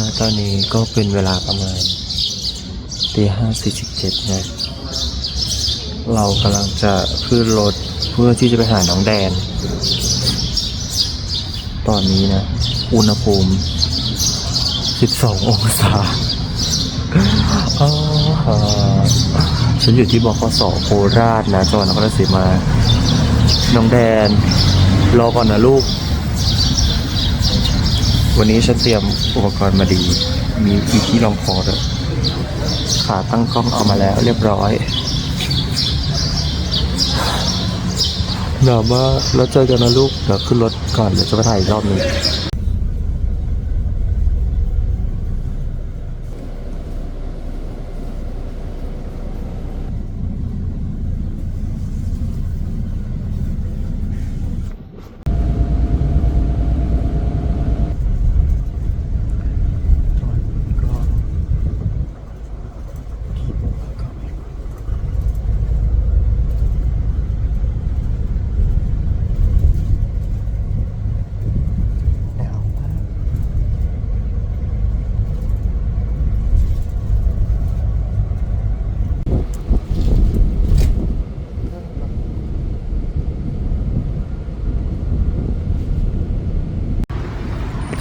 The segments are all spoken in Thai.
ณตอนนี้ก็เป็นเวลาประมาณตีห้าสี่สิบเจ็ดนะ เรากำลังจะขึ้นรถเพื่อที่จะไปหาน้องแดน ตอนนี้นะ อุณหภูมิ12องศาอาฉันอยู่ที่บกสโคราชนะจังหวัดนครราชสีมา น้องแดน รอก่อนนะลูก วันนี้ฉันเตรียมอุปกรณ์มาดี มีอีที่รองคอด้วยขาตั้งกล้องเอามาแล้วเรียบร้อยหนาวมากแล้วเจอกันนะลูกเดี๋ยวขึ้นรถก่อนเดี๋ยวจะไปถ่ายอีกรอบหนึง หนาวมาก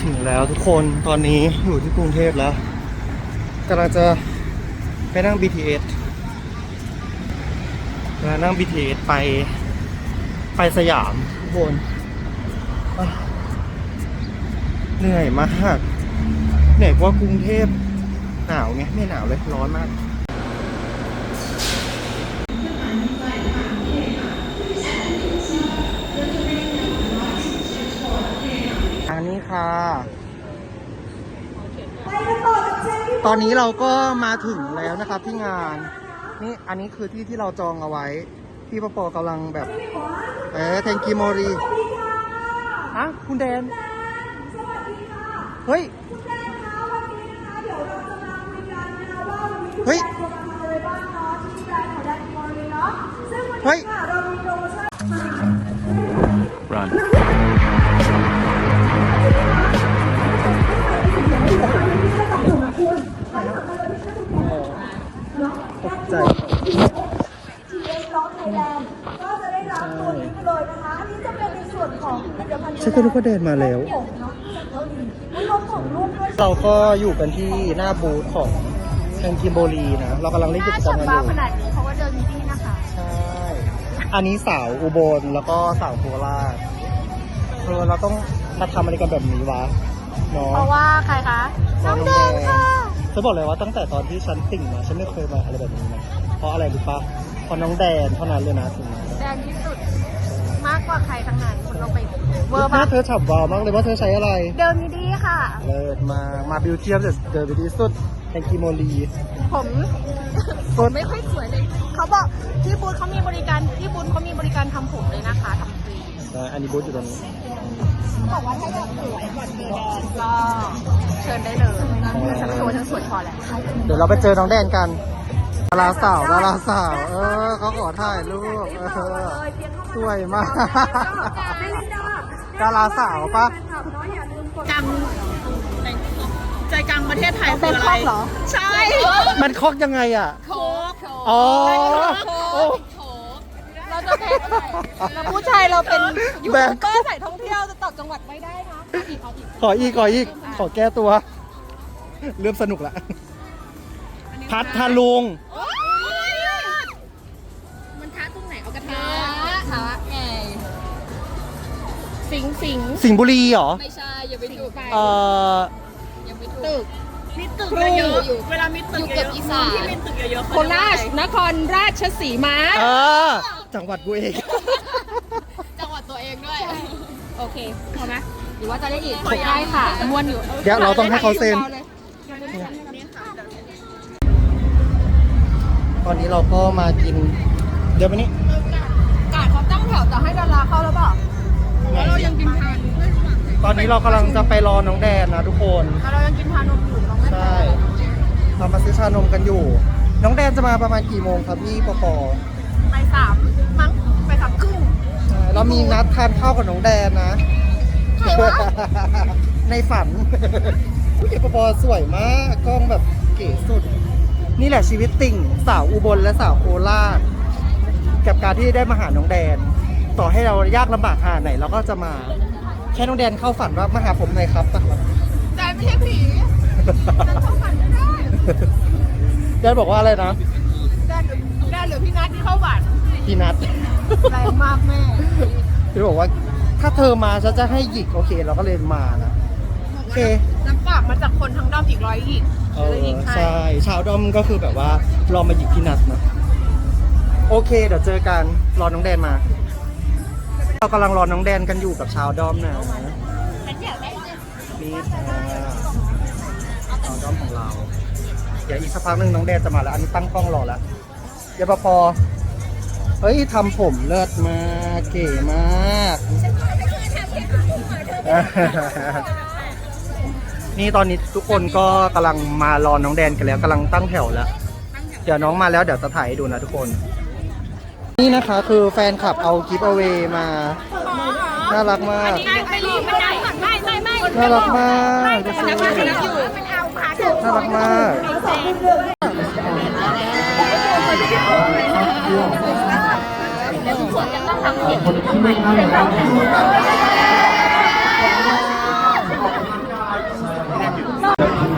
ถึงแล้วทุก คนตอนนี้อยู่ที่กรุงเทพแล้วกำลังจะไปนั่ง BTS กำลังนั่ง BTS ไปไปสยามทุกคนเหนื่อยมากเหนื่อยกว่าะกรุงเทพหนาวไงไม่หนาวเลยร้อนมากอันนี้ค่ะ ตอนนี้เราก็มาถึงแล้วนะครับที่งาน นี่อันนี้คือที่ที่เราจองเอาไว้ พี่ปอปอกำลังแบบเอ๊ะเทงกิโมรีฮะคุณแดนเฮ้ยเฮ้ยเฮ้ย ผลิตภัณฑ์ฉันก็รู้ว่าเดินมาแล้วผมเนาะจากเกาหลีมีรถของลูกด้วยเราก็อยู่กันที่หน้าบูธของแทงกิมโบรีนะ เรากำลังเล่นกิจกรรมกันอยู่ขนาดนี้เพราะว่าเดินมีที่นะคะ ใช่ อันนี้สาวอุบลแล้วก็สาวโคราชเออเราต้องมาทำอะไรกันแบบนี้วะเนาะเพราะว่าใครคะ น้องแดงค่ะฉันบอกเลยว่าตั้งแต่ตอนที่ฉันติ่งมาฉันไม่เคยมาอะไรแบบนี้นะเพราะอะไรรู้ปะเพราะน้องแดนเท่านั้นเลยนะถึงมาแดงที่สุดมากกว่าใครทั้งนั้นคุณลองไปเวอร์หน้าปะเธอฉ่ำวาวมากเลยว่าเธอใช้อะไร เดินมีดีค่ะ เลิศมามาบิวเทียมเดเดอร์บิดีสุดแทงกิโมรีผมกดไม่ค่อยสวยเลยเขาบอกที่บูธเขามีบริการที่บูธเขามีบริการทำผมเลยนะคะทำฟรีนะอันนี้บูธอยู่ตรงนี้บอกว่าถ้าอยากสวยก่อนเจอแดนก็เชิญได้เลยฉันตัวฉันสวยพอแล้ว เดี๋ยวเราไปเจอน้องแดนกันดาราสาวดาราสาว เออเขาขอถ่ายรูปเออสวยมากดาราสาวปะกลางใจกลางประเทศไทยเป็นคอกเหรอใช่ มันคอกยังไงอะโคกอ๋อโอ้เราจะเป็นเราผู้ชายเราเป็นยูทูบเบอร์สายท่องเที่ยวจะตอบจังหวัดไม่ได้นะอีกเอาอีกขออีกขออีกขอแก้ตัว เริ่มสนุกละ พัทลุง มันท้าตรงไหนเอากระทะท้าไงสิงสิงสิงห์บุรีเหรอ ไม่ใช่อย่าไปถูกไปเอ่อ อย่าไปถูกตึก มีตึกครูเยอะอยู่ๆเวลามีตึกอยู่เกือบอีสาน ที่มีตึกเยอะๆโคราช นครราชสีมา เออ จังหวัดกูเอง จังหวัดตัวเองด้วย โอเคพอไหมหรือว่าจะได้อีกได้ค่ะม้วนอยู่เดี๋ยวเราต้องให้เขาเซ็น ตอนนี้เราก็มากิน เดี๋ยวมานี้กาดเขาตั้งแถวจะให้ดาราเข้าแล้วเปล่าแล้วเรายังกินทานไม่รู้หลังตอนนี้เรากำลังจะไปรอน้องแดนนะทุกคนแต่เรายังกินพานมอยู่เราไม่ใช่เรามาซื้อชานมกันอยู่ น้องแดนจะมาประมาณกี่โมงครับพี่ปอปอไปสามมั้งไปสามครึ่งใช่เรามีนัดทานข้าวกับน้องแดนนะใครวะในฝันผู้ใหญ่ปปสวยมากกล้องแบบเก๋สุด นี่แหละชีวิตติ่งสาวอุบลและสาวโคราชกับการที่ได้มาหาน้องแดน ต่อให้เรายากลำบากขนาดไหนเราก็จะมาแค่น้องแดนเข้าฝันว่ามาหาผมหน่อยครับปะใจไม่ใช่ผีแต่เข้าฝันไม่ได้แดนบอกว่าอะไรนะได้หรือได้หรือพี่นัทที่เข้าฝันพี่นัทแรงมากแม่พี่บอกว่าถ้าเธอมาฉันจะให้หยิกโอเค เราก็เลยมานะโอเคน้ำกลับมาจากคนทั้งด้อมอีกร้อยอีก เอเลยออีกให้ใช่ชาวดอมก็คือแบบว่ารอมาหยิกพี่นัทนะโอเค เดี๋ยวเจอกันรอน้องแดนมา เรากำลังรอน้องแดนกันอยู่กับชาวดอมนะนี่ค่ะชาวดอมของเรา เดี๋ยวอีกสักพักหนึ่งน้องแดนจะมาแล้ว อันนี้ตั้งกล้องรอแล้วเดี๋ยวพอเฮ้ยทำผมเลิศมากเก๋มาก นี่ตอนนี้ทุกคนก็กำลังมารอน้องแดนกันแล้วกำลังตั้งแถวแล้ว เดี๋ยวน้องมาแล้วเดี๋ยวจะถ่ายให้ดูนะทุกคน นี่นะคะคือแฟนคลับเอากิฟต์เอาเวมา น่ารักมากไม่รีบไม่ได้ไม่ไม่ไม่น่ารักมากดูสิมันเอาขาเดินน่ารักมาก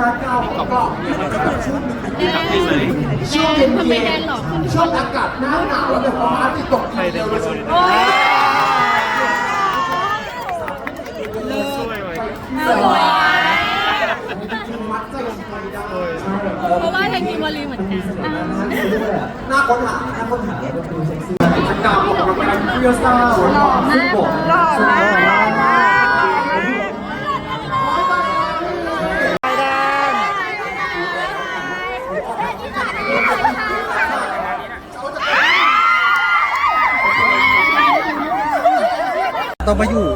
รักเก่าของกล่องเนี่ยมันจะแบบช่วงช่วงเย็นทำไมแดงหล่อขึ้นช่วงอากาศหน้าหนาวแล้วแบบว่าที่ตกทีเดียวเลยโอ้ยมัดใจคนไทยได้เพราะว่าแทนกิมวอรีเหมือนกันหน้าค้นหาหน้าค้นหาก็คือเซ็กซี่กิจกรรมของเราเป็นเรียลสตาร์หล่อมากหล่อมาก ต้องมาอยู่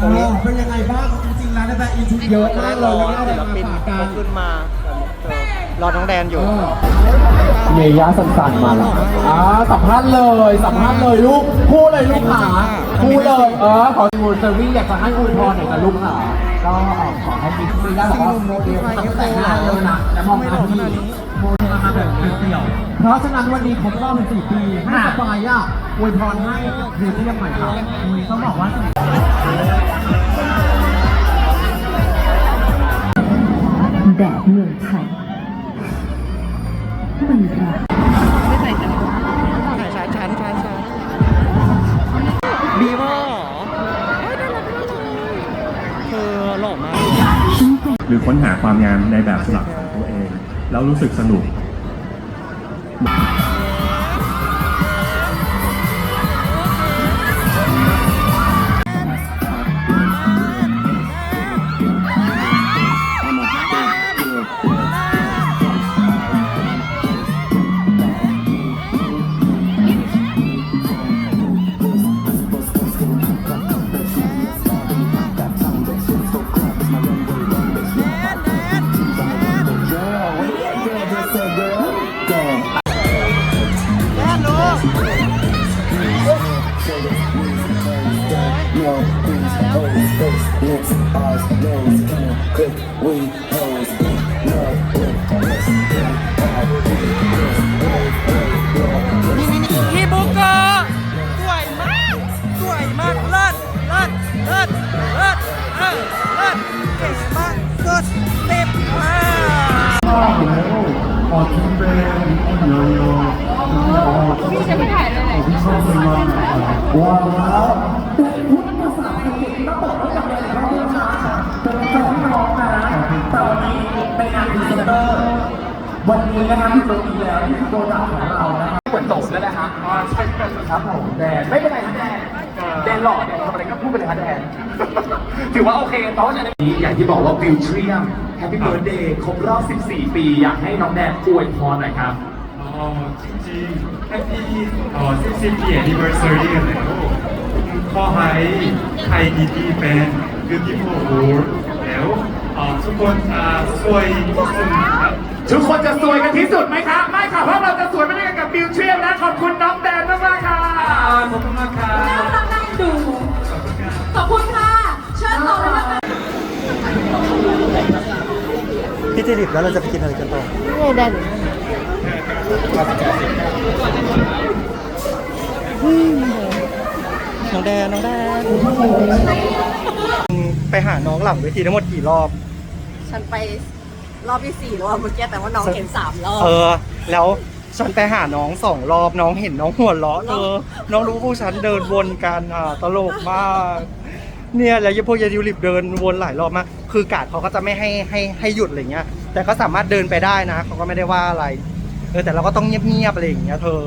อ๋อเป็นยังไงบ้างจริงๆแล้วนะแต่อินทิเยอะมากเลยไม่ได้ศิลมาปินฝากกัเขานขึ้นมาเออรอน้องแดนอยู่ เมย่าสันๆมาแล้วอ่าสัมภาษณ์เลยสัมภาษณ์เลยลูกพูดเลยลูกขาพูดเลยเออขอมูลเซอร์วี่อยากจะให้อวยพรหน่อยกับลูกขาก็ขอให้มีคุยได้บอกว่าโมเดลตั้งแต่งหน้าเลยนะและมองมาที่โมเดล มาแบบเปรี้ยวๆเพราะฉะนั้นวันนี้ครบรอบเป็นสี่ปีให้สบายอะอวยพรให้เรียนเทียมใหม่ครับต้องบอกว่าแดดเมืองไทยมันรัก ช้าช้าช้าช้าบีมากเหรอเอ้ยน่ารักมากเลยเธอหล่อมาก หรือค้นหาความงามในแบบฉบับของตัวเอง แล้วรู้สึกสนุก พี่บุกเกอร์สวยมาก สวยมากเลิศเลิศเลิศเลิศเออเลิศเก๋มากสุดเต็มมากพี่จะไม่ถ่ายเลย เซนเตอร์วันนี้นะครับที่ตัวนี้แล้วที่ตัวดักของเรานะครับเหมือนโตแล้วนะฮะอ๋อใช่ครับผมแดนไม่เป็นไรครับแดนแดนหล่อแดนทำอะไรก็พูดไปเลยครับแดนถือว่าโอเคเพราาในนี้อย่างที่บอกว่าบิวเทียมแฮปปี้เบิร์ดเดย์ครบรอบ 14 ปี อยากให้น้องแดนอวยพรหน่อยครับอ๋อจริงๆแฮปปี้อ๋อ14ปี anniversary กันแล้วขอให้ใครดีๆเป็นกูตี้โฟร์ world แล้ว ทุกคนอ่าสวยที่สุดครับทุกคนจะสวยกันที่สุดไหมคะไม่ค่ะเพราะเราจะสวยไปด้วยกันกับบิวเทียมนะขอบคุณน้องแดนมากๆค่ะขอบคุณมากครับน่ารักน่าเอ็นดูขอบคุณค่ะเชิญต่อเลยนะคะพี่จิริบแล้วเราจะไปกินอะไรกันต่อนี่แดนน้องแดนน้องแดนไปหาน้องหลังเวทีทั้งหมดกี่รอบ ฉันไปรอบที่สี่แล้วอะเมื่อกี้แต่ว่าน้องเห็นสามรอบ เออ แล้วฉันไปหาน้องสองรอบน้องเห็นน้องหัวเราะเธอน้องรู้พวกฉันเดินวนกันอะตลกมาก เนี่ยแล้วพวกยาดิวลิปเดินวนหลายรอบมากคือกาดเขาก็จะไม่ให้ให้ให้หยุดอะไรเงี้ย แต่ก็สามารถเดินไปได้นะเขาก็ไม่ได้ว่าอะไรเออแต่เราก็ต้องเงียบๆอะไรอย่างเงี้ยเธอ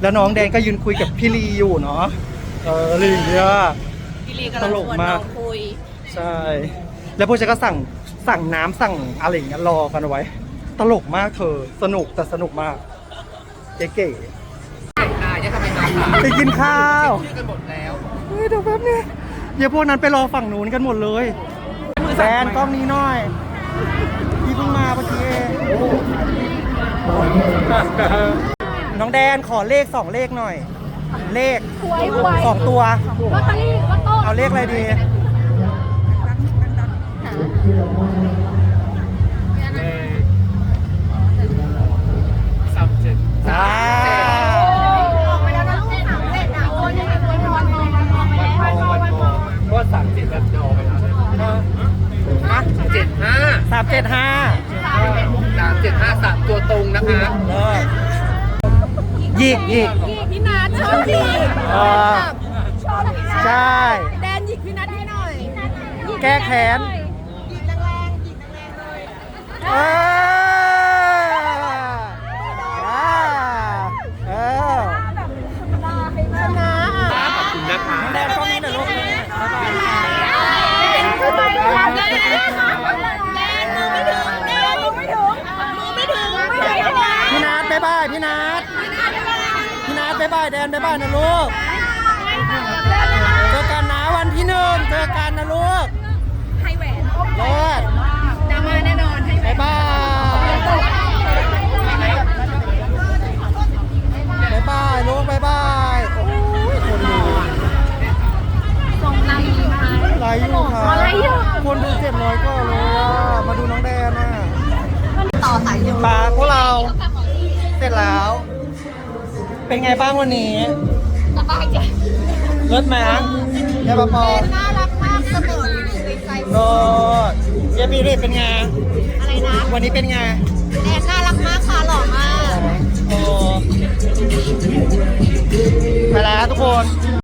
แล้วน้องแดงก็ยืนคุยกับพี่ลีอยู่เนาะเอออะไรอย่างเงี้ย พี่ลีกำลังชวนน้องคุย ใช่ แล้วพวกฉันก็สั่ง สั่งน้ำสั่งอะไรอย่างเงี้ยรอกันเอาไว้ ตลกมากเธอ สนุกแต่สนุกมากเก๋ๆไปกินข้าวเฮ้ยเดี๋ยวแป๊บนึงเดี๋ยวพวกนั้นไปรอฝั่งนู้นกันหมดเลยแฟนกล้องนี้หน่อย พี่เพิ่งมาเมื่อกี้เองน้องแดนขอเลขสองเลขหน่อย เลขหวยหวยสองตัว ลอตเตอรี่ลอตโต้เอาเลขอะไรดี สามเจ็ดอ่าออกไปแล้วนะลูกสามเจ็ดอะโอนยังไงโอนนอนนอนนอนไปแล้วนอนนอนเพราะว่าสามเจ็ดแบบจอไปแล้วเจ็ดห้าสามเจ็ดห้าสามเจ็ดห้าสามตัวตรงนะคะเออหยิกหยิกพี่นัทชอบดีเออชอบใช่ แดนหยิกพี่นัทให้หน่อย แก้แค้น หยิกแรงๆหยิกแรงๆเลย เอออ่าเออแบบธรรมดาให้มากขอบคุณนะคะแดนกล้องนี้หน่อยลูกบ๊ายบายทำไมล่ะแดนแดนมือไม่ถึงแดนมือไม่ถึงมือไม่ถึงไม่ถึงพี่นัทบ๊ายบายพี่นัทพี่นัทบ๊ายบายแดนบ๊ายบายนะลูก เจอกันนะวันที่หนึ่งเจอกันนะลูกให้แหวนเลิศ บ๊านยบายบ๊ายบายลูกบ๊ายบายโอ้ยคนดูส่งนำดีไหมไลฟ์อยู่ค่ะคนดูเจ็ดร้อยก็เลยอะมาดูน้องแดนอะต่อสายโยปาพวกเรา เสร็จแล้ว เป็นไงบ้างวันนี้สบายใจเลิศไหมยาปอปอน่ารักมากเสมออยู่ในใจโลดยาปีเรศเป็นไงอะไร นะวันนี้เป็นไงแดนน่ารักมากค่ะหล่อมาก โอ้ไปแล้วทุกคน